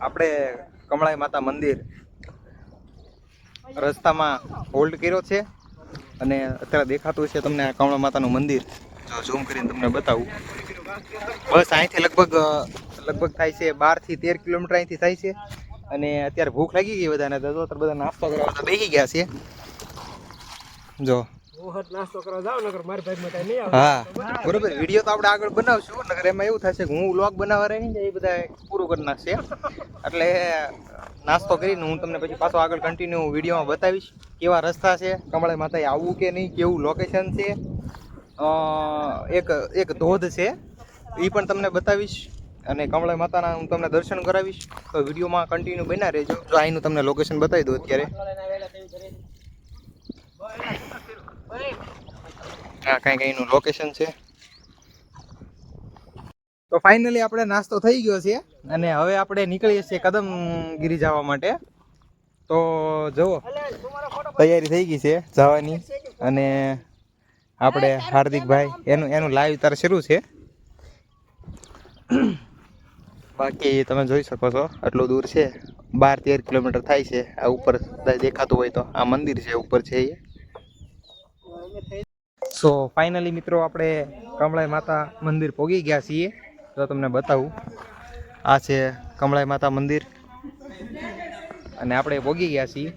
આપણે કમળાઈ માતા મંદિર રસ્તામાં હોલ્ડ કર્યો છે અને અત્યારે દેખાતું છે તમને કમળા માતાનું મંદિર. જો ઝૂમ કરીને તમને બતાવું. બસ અહીંથી લગભગ લગભગ થાય છે બારથી તેર કિલોમીટર અહીંથી થાય છે. અને અત્યારે ભૂખ લાગી ગઈ બધાને. તો બધા નાસ્તો કરવા બધા બેસી ગયા છે. જો હું. બરોબર? વીડિયો તો આપણે આગળ બનાવશું નગર એમાં એવું થશે કે હું વ્લોગ બનાવવા રહી એ બધા પૂરું કરી નાખશે એટલે નાસ્તો કરીને હું તમને પછી પાછો આગળ કન્ટિન્યુ વિડીયોમાં બતાવીશ કેવા રસ્તા છે કમળાઈ માતાએ આવવું કે નહીં કેવું લોકેશન છે એક એક ધોધ છે એ પણ તમને બતાવીશ અને કમળાઈ માતાના હું તમને દર્શન કરાવીશ તો વિડીયોમાં કન્ટિન્યુ બન્યા રહેજો. જો અહીંનું તમને લોકેશન બતાવી દઉં અત્યારે. આ કાંઈક અહીંનું લોકેશન છે. તો ફાઇનલી આપણે નાસ્તો થઈ ગયો છે અને હવે આપણે નીકળીએ છીએ કદમગીરી જવા માટે. તો જુઓ, તૈયારી થઈ ગઈ છે જવાની અને આપણે હાર્દિકભાઈ, એનું એનું લાઈવ તારે શરૂ છે. બાકી તમે જોઈ શકો છો, આટલું દૂર છે. બાર તેર કિલોમીટર થાય છે. આ ઉપર દેખાતું હોય તો. આ મંદિર છે, ઉપર છે એ. સો ફાઇનલી મિત્રો, આપણે કમળાઈ માતા મંદિર પહોંચી ગયા છીએ. તો તમને બતાવું. આ છે કમળાઈ માતા મંદિર. અને આપણે પહોંચી ગયા છીએ.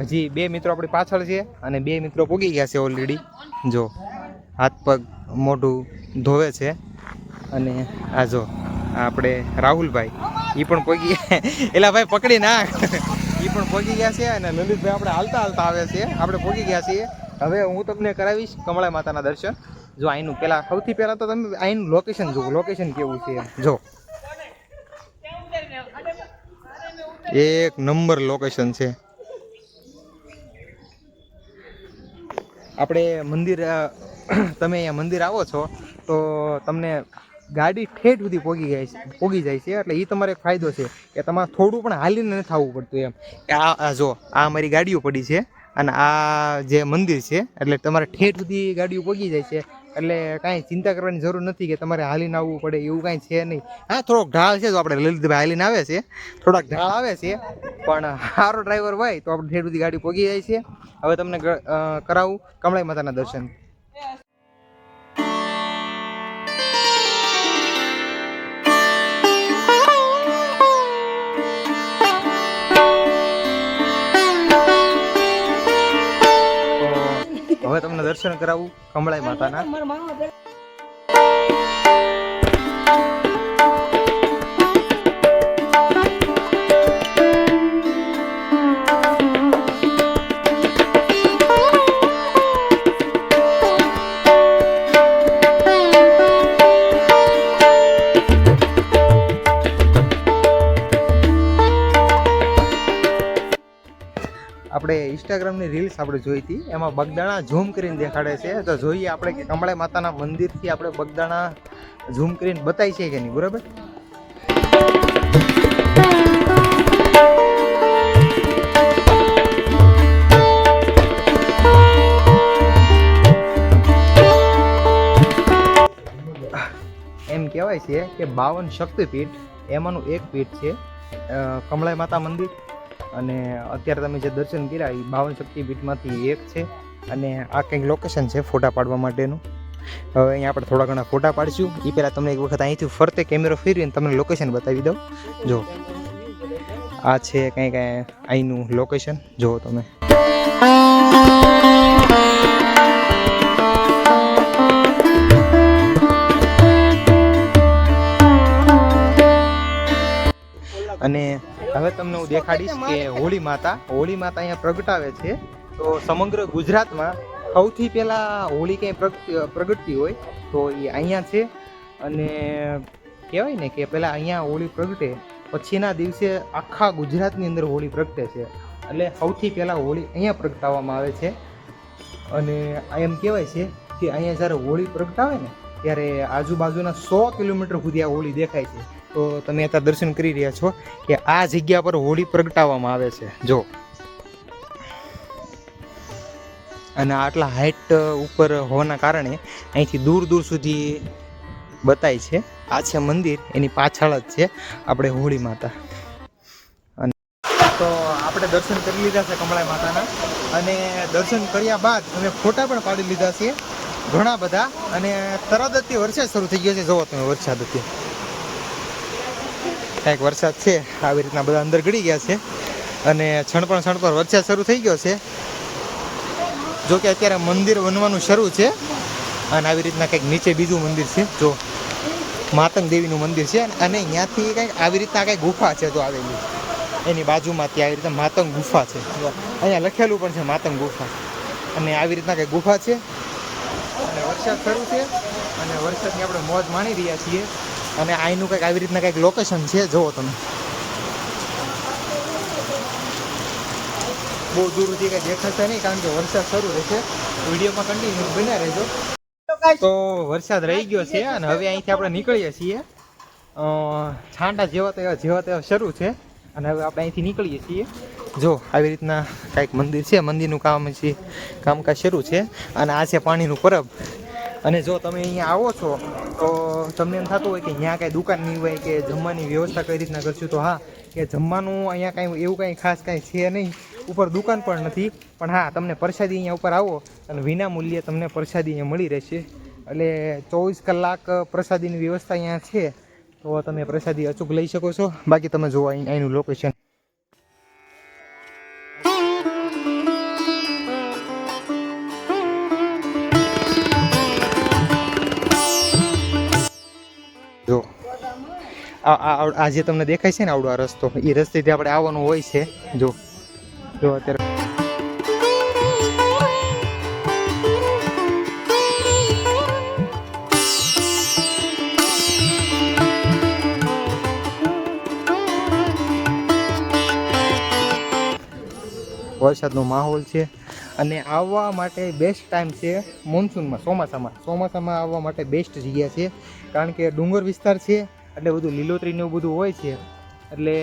હજી બે મિત્રો આપણી પાછળ છે અને બે મિત્રો પહોંચી ગયા છે ઓલરેડી જો, હાથ પગ મોઢું ધોવે છે. અને આ જો આપણે રાહુલભાઈ. એ પણ પહોંચી એલા ભાઈ, પકડી નાખ. એ પણ પહોંચી ગયા છે અને લલિતભાઈ આપણે હાલતા હાલતા આવે છે. આપણે પહોંચી ગયા છીએ. હવે હું તમને કરાવીશ કમળા માતાના દર્શન. જો અહીંનું પહેલાં સૌથી પહેલાં તો તમે અહીંનું લોકેશન જુઓ. લોકેશન કેવું છે. જો. એક નંબર લોકેશન છે. આપણે મંદિર તમે અહીંયા મંદિર આવો છો, તો તમને ગાડી ઠેઠ સુધી પોગી જાય છે, પોગી જાય છે. એટલે એ તમારે એક ફાયદો છે કે તમારે થોડું પણ હાલીને નથી આવવું પડતું એમ. કે આ જો, આ અમારી ગાડીઓ પડી છે. અને આ જે મંદિર છે, એટલે તમારે ઠેઠ સુધી ગાડીઓ પહોંચી જાય છે. એટલે કાંઈ ચિંતા કરવાની જરૂર નથી કે તમારે હાલીને આવવું પડે, એવું કાંઈ છે નહીં. હા, થોડોક ઢાળ છે તો આપણે લલિતભાઈ હાલીને આવે છે. થોડાક ઢાળ આવે છે, પણ સારો ડ્રાઈવર હોય તો આપણે ઠેઠ સુધી ગાડી પહોંચી જાય છે. હવે તમને કરાવું કમળાઈ માતાના દર્શન. દર્શન કરાવું કમળાઈ માતાના. ઇન્સ્ટાગ્રામની રીલ્સ આપણે જોઈ હતી. એમાં બગદાણા ઝૂમ કરીને દેખાડે છે. તો જોઈએ આપણે કે કમળાઈ માતાના મંદિરથી આપણે બગદાણા ઝૂમ કરીને બતાવી છે કે નહીં, બરાબર? એમ કહેવાય છે કે બાવન શક્તિપીઠ, એમાંનું એક પીઠ છે કમળાઈ માતા મંદિર. અને અત્યારે તમે જે દર્શન કર્યા એ બાવન શક્તિપીઠમાંથી એક છે અને આ કંઈક લોકેશન છે ફોટા પાડવા માટેનું. હવે અહીંયા આપણે થોડા ઘણા ફોટા પાડીશું. એ પહેલાં તમને એક વખત અહીંથી ફરતે કેમેરો ફેરવીને તમને લોકેશન બતાવી દઉં. જો, આ છે કંઈક અહીંનું લોકેશન જુઓ તમે. હવે તમને હું દેખાડીશ કે હોળી માતા હોળી માતા અહીંયા પ્રગટાવે છે. તો સમગ્ર ગુજરાતમાં સૌથી પહેલાં હોળી ક્યાંય પ્રગટ- પ્રગટતી હોય તો એ અહીંયા છે. અને કહેવાય ને કે પહેલાં અહીંયા હોળી પ્રગટે પછીના દિવસે આખા ગુજરાતની અંદર હોળી પ્રગટે છે. એટલે સૌથી પહેલાં હોળી અહીંયા પ્રગટાવવામાં આવે છે. અને આ એમ કહેવાય છે કે અહીંયા જ્યારે હોળી પ્રગટાવે ને ત્યારે આજુબાજુના સો કિલોમીટર સુધી આ હોળી દેખાય છે. તો તમે અત્યારે દર્શન કરી રહ્યા છો કે આ જગ્યા પર હોળી પ્રગટાવવામાં આવે છે. જો. અને આટલા હાઈટ ઉપર હોવાના કારણે અહીંથી દૂર દૂર સુધી બતાય છે. આ છે મંદિર, એની પાછળ જ છે આપણે હોળી માતા. અને તો આપણે દર્શન કરી લીધા છે કમળા માતાના. અને દર્શન કર્યા બાદ અમે ફોટા પણ પાડી લીધા છે. ઘણા બધા. અને તરત જ વરસાદ શરૂ થઈ ગયો છે. જોવો તમે વરસાદ અત્યારે. કાંઈક વરસાદ છે, આવી રીતના બધા અંદર ગળી ગયા છે. અને છણપણ છણપણ વરસાદ શરૂ થઈ ગયો છે. જો કે અત્યારે મંદિર બનવાનું શરૂ છે. અને આવી રીતના કંઈક નીચે બીજું મંદિર છે, જો માતંગ દેવીનું મંદિર છે. અને ત્યાંથી કંઈક આવી રીતના કંઈક ગુફા છે જો આવેલી. એની બાજુમાં ત્યાં આવી રીતના માતંગ ગુફા છે. અહીંયા લખેલું પણ છે માતંગ ગુફા. અને આવી રીતના કંઈક ગુફા છે. અને વરસાદ શરૂ છે. અને વરસાદની આપણે મોજ માણી રહ્યા છીએ. અને અહીંનું કંઈક આવી રીતના કંઈક લોકેશન છે જુઓ તમે. બહુ દૂરથી કંઈ દેખાશે નહીં કારણ કે વરસાદ શરૂ રહેશે. વિડીયોમાં કન્ટિન્યુ બન્યા રહેજો. તો વરસાદ રહી ગયો છે અને હવે અહીંથી આપણે નીકળીએ છીએ. છાંટા જેવા તેવા જેવા તેવા શરૂ છે. અને હવે આપણે અહીંથી નીકળીએ છીએ. જો આવી રીતના કાંઈક મંદિર છે. મંદિરનું કામ છે કામકાજ શરૂ છે. અને આ છે પાણીનું પરબ. અને જો તમે અહીંયા આવો છો, તો તમને એમ થતું હોય કે અહીંયા કાંઈ દુકાન નહીં હોય કે જમવાની વ્યવસ્થા કઈ રીતના કરશું, તો હા, કે જમવાનું અહીંયા કાંઈ એવું કાંઈ ખાસ કાંઈ છે નહીં. ઉપર દુકાન પણ નથી, પણ હા, તમને પ્રસાદી અહીંયા ઉપર આવો અને વિના મૂલ્યે તમને પ્રસાદી અહીંયા મળી રહેશે. એટલે ચોવીસ કલાક પ્રસાદીની વ્યવસ્થા અહીંયા છે, તો તમે પ્રસાદી અચૂક લઈ શકો છો. બાકી તમે જુઓ અહીં અહીંનું લોકેશન આ જે તમને દેખાય છે ને આવડો આ રસ્તો, એ રસ્તેથી આપણે આવવાનું હોય છે. જો જો અત્યારે. વરસાદનો માહોલ છે અને આવવા માટે બેસ્ટ ટાઈમ છે મોન્સૂનમાં ચોમાસામાં. ચોમાસામાં આવવા માટે બેસ્ટ જગ્યા છે. કારણ કે ડુંગર વિસ્તાર છે એટલે બધું લીલોતરી ને એવું બધું હોય છે, એટલે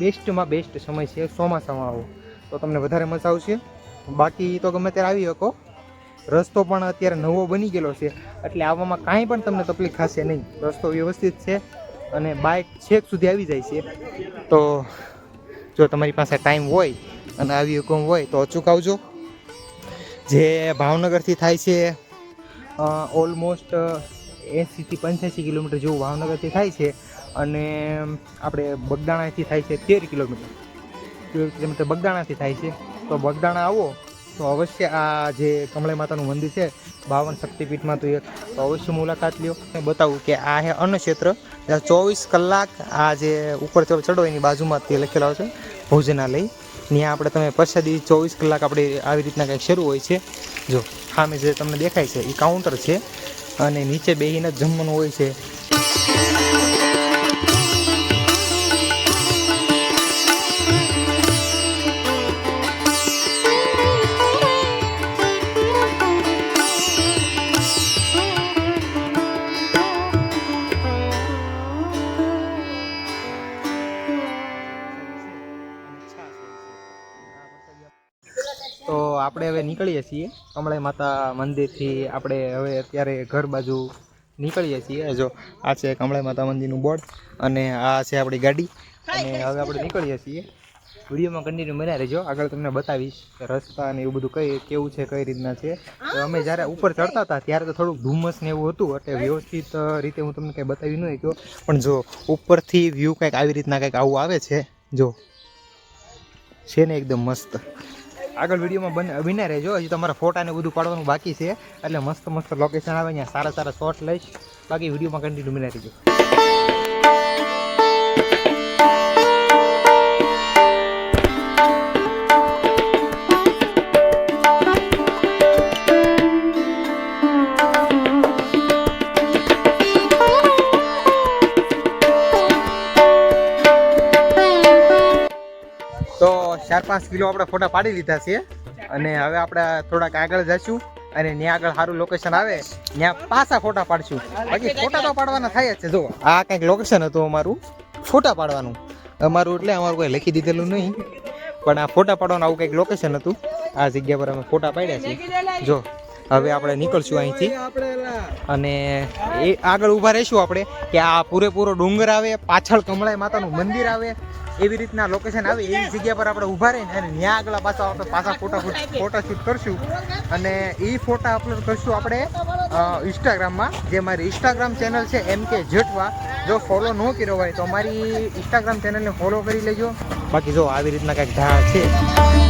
બેસ્ટમાં બેસ્ટ સમય છે ચોમાસામાં આવો. તો તમને વધારે મજા આવશે. બાકી તો ગમે ત્યારે આવી શકો. રસ્તો પણ અત્યારે નવો બની ગયેલો છે, એટલે આવવામાં કાંઈ પણ તમને તકલીફ થશે નહીં. રસ્તો વ્યવસ્થિત છે અને બાઇક છેક સુધી આવી જાય છે. તો જો તમારી પાસે ટાઈમ હોય અને આવી હુકમ હોય તો અચૂક આવજો. જે ભાવનગરથી થાય છે ઓલમોસ્ટ એંસીથી પંચ્યાસી કિલોમીટર જેવું ભાવનગરથી થાય છે અને આપણે બગદાણાથી થાય છે તેર કિલોમીટર. કિલોમીટર બગદાણાથી થાય છે. તો બગદાણા આવો, તો અવશ્ય આ જે કમળાઈ માતાનું મંદિર છે, બાવન શક્તિપીઠમાં તો એક તો અવશ્ય મુલાકાત લ્યો. અને બતાવું કે આ છે અન્નક્ષેત્ર. ચોવીસ કલાક આ જે ઉપર ચડો એની બાજુમાં તે લખેલા છે, ભોજનાલય. ત્યાં આપણે તમે પ્રસાદી ચોવીસ કલાક આપણે આવી રીતના કંઈક શરૂ હોય છે. જો, સામે જે તમને દેખાય છે, એ કાઉન્ટર છે. અને નીચે બેસીને જ જમવાનું હોય છે. નીકળીએ છીએ. કમળાઈ માતા મંદિરથી આપણે હવે અત્યારે ઘર બાજુ નીકળીએ છીએ. જો, આ છે કમળાઈ માતા મંદિરનું બોર્ડ અને આ છે આપણી ગાડી. અને હવે આપણે નીકળીએ છીએ. વિડીયોમાં કન્ટિન્યુ બન્યા રહેજો. આગળ તમને બતાવીશ રસ્તા ને એવું બધું કઈ, કેવું છે, કઈ રીતના છે. તો અમે જ્યારે ઉપર ચડતા હતા, ત્યારે તો થોડુંક ધુમ્મસ ને એવું હતું, એટલે વ્યવસ્થિત રીતે હું તમને કંઈ બતાવી નહીં ગયો પણ જો, ઉપરથી વ્યૂ કંઈક આવી રીતના કંઈક આવું આવે છે. જો, છે ને એકદમ મસ્ત. આગળ વિડીયોમાં બને બન્યા રહેજો. હજી તમારા ફોટા ને બધું પાડવાનું બાકી છે. એટલે મસ્ત મસ્ત લોકેશન આવે ત્યાં સારા સારા શોટ લઈશ. બાકી વિડીયોમાં કન્ટિન્યુ બન્યા રહેજો. પાંચ કિલો આપણે ફોટા પાડી લીધા છે. અને હવે આપણે થોડાક આગળ જઈશું અને ત્યાં આગળ સારું લોકેશન આવે, ત્યાં પાછા ફોટા પાડશું. બાકી ફોટા તો પાડવાના થાય જ છે જો આ કંઈક લોકેશન હતું અમારું, ફોટા પાડવાનું. અમારું એટલે અમારું કોઈ લખી દીધેલું નહીં, પણ આ ફોટા પાડવાનું આવું કંઈક લોકેશન હતું. આ જગ્યા પર અમે ફોટા પાડ્યા છે. જો, હવે આપણે નીકળશું અહીંથી. અને એ આગળ ઊભા રહીશું આપણે, કે આ પૂરેપૂરો ડુંગર આવે, પાછળ કમળાઈ માતાનું મંદિર આવે એવી રીતના લોકેશન આવે, એવી જગ્યા પર આપણે ઊભા રહીને અને ત્યાં આગળ પાછા આપણે પાછા ફોટા ફોટા શૂટ કરશું. અને એ ફોટા અપલોડ કરશું આપણે ઇન્સ્ટાગ્રામમાં જે મારી ઇન્સ્ટાગ્રામ ચેનલ છે એમ કે જેટવા જો ફોલો ન કર્યો હોય તો અમારી ઇન્સ્ટાગ્રામ ચેનલને ફોલો કરી લેજો. બાકી જો આવી રીતના કંઈક ઢાળ છે.